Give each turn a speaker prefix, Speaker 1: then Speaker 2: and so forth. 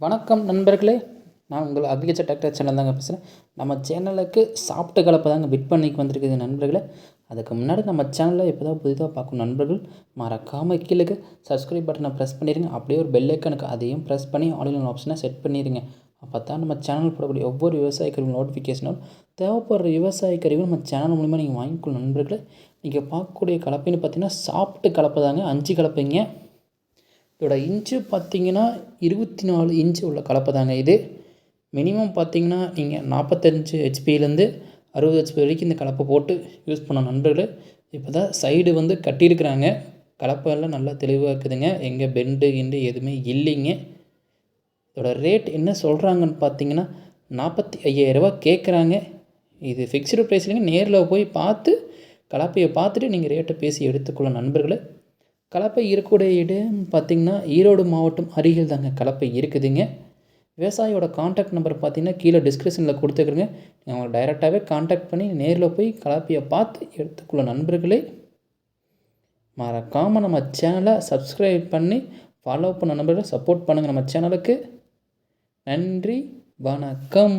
Speaker 1: வணக்கம் நண்பர்களே. நான் உங்கள் அக்ரிகல்ச்சர் டிராக்டர் சேனல் தாங்க பேசுகிறேன் நம்ம சேனலுக்கு சாப்பிட்ட கலப்பை தாங்க விற்பனைக்கு வந்திருக்குது நண்பர்களே. அதுக்கு முன்னாடி நம்ம சேனலில் இப்போ தான் புதிதாக பார்க்கும் நண்பர்கள் மறக்காமல் கீழே சப்ஸ்கிரைப் பட்டனை ப்ரெஸ் பண்ணிடுங்க அப்படியே ஒரு பெல்லைக்கனுக்கு அதையும் ப்ரெஸ் பண்ணி ஆன்லைன் ஆப்ஷனை செட் பண்ணிடுங்க அப்போ தான் நம்ம சேனல் போடக்கூடிய ஒவ்வொரு விவசாய கருவி நோட்டிஃபிகேஷனும் தேவைப்படுற விவசாய கருவியும் நம்ம சேனல் மூலிமா நீங்கள் வாங்கிக்கொள்ளும் நண்பர்களே. நீங்கள் பார்க்கக்கூடிய கலப்பைன்னு பார்த்தீங்கன்னா சாப்பிட்டு கலப்பை தாங்க அஞ்சு கலப்பைங்க. இதோட இன்ச்சு பார்த்தீங்கன்னா இருபத்தி நாலு இன்ச்சு உள்ள கலப்பை தாங்க இது. மினிமம் பார்த்தீங்கன்னா நீங்கள் நாற்பத்தஞ்சு ஹெச்பியிலேருந்து அறுபது ஹெச்பி வரைக்கும் இந்த கலப்பை போட்டு யூஸ் பண்ண நண்பர்கள் இப்போ தான் சைடு வந்து கட்டியிருக்கிறாங்க. கலப்பை எல்லாம் நல்லா தெளிவாக இருக்குதுங்க. எங்கே பெண்டு கிண்டு எதுவுமே இல்லைங்க. இதோட ரேட் என்ன சொல்கிறாங்கன்னு பார்த்தீங்கன்னா நாற்பத்தி ஐயாயிரரூபா கேட்குறாங்க. இது ஃபிக்ஸ்டு ப்ரைஸ் இல்லைங்க நேரில் போய் பார்த்து கலப்பையை பார்த்துட்டு நீங்கள் ரேட்டை பேசி எடுத்துக்கொள்ள நண்பர்களை. கலப்பை இருக்கக்கூடிய இடம் பார்த்திங்கன்னா ஈரோடு மாவட்டம் அருகில் தாங்க கலப்பை இருக்குதுங்க. விவசாயியோட காண்டாக்ட் நம்பர் பார்த்தீங்கன்னா கீழே டிஸ்கிரிப்ஷனில் கொடுத்துக்கிறேங்க நீங்கள் அவங்களை டைரெக்டாகவே காண்டாக்ட் பண்ணி நேரில் போய் கலப்பையை பார்த்து எடுத்துக்கொள்ள நண்பர்களே மறக்காமல் நம்ம சேனலை சப்ஸ்கிரைப் பண்ணி ஃபாலோ பண்ண நண்பர்களை சப்போர்ட் பண்ணுங்கள் நம்ம சேனலுக்கு நன்றி வணக்கம்.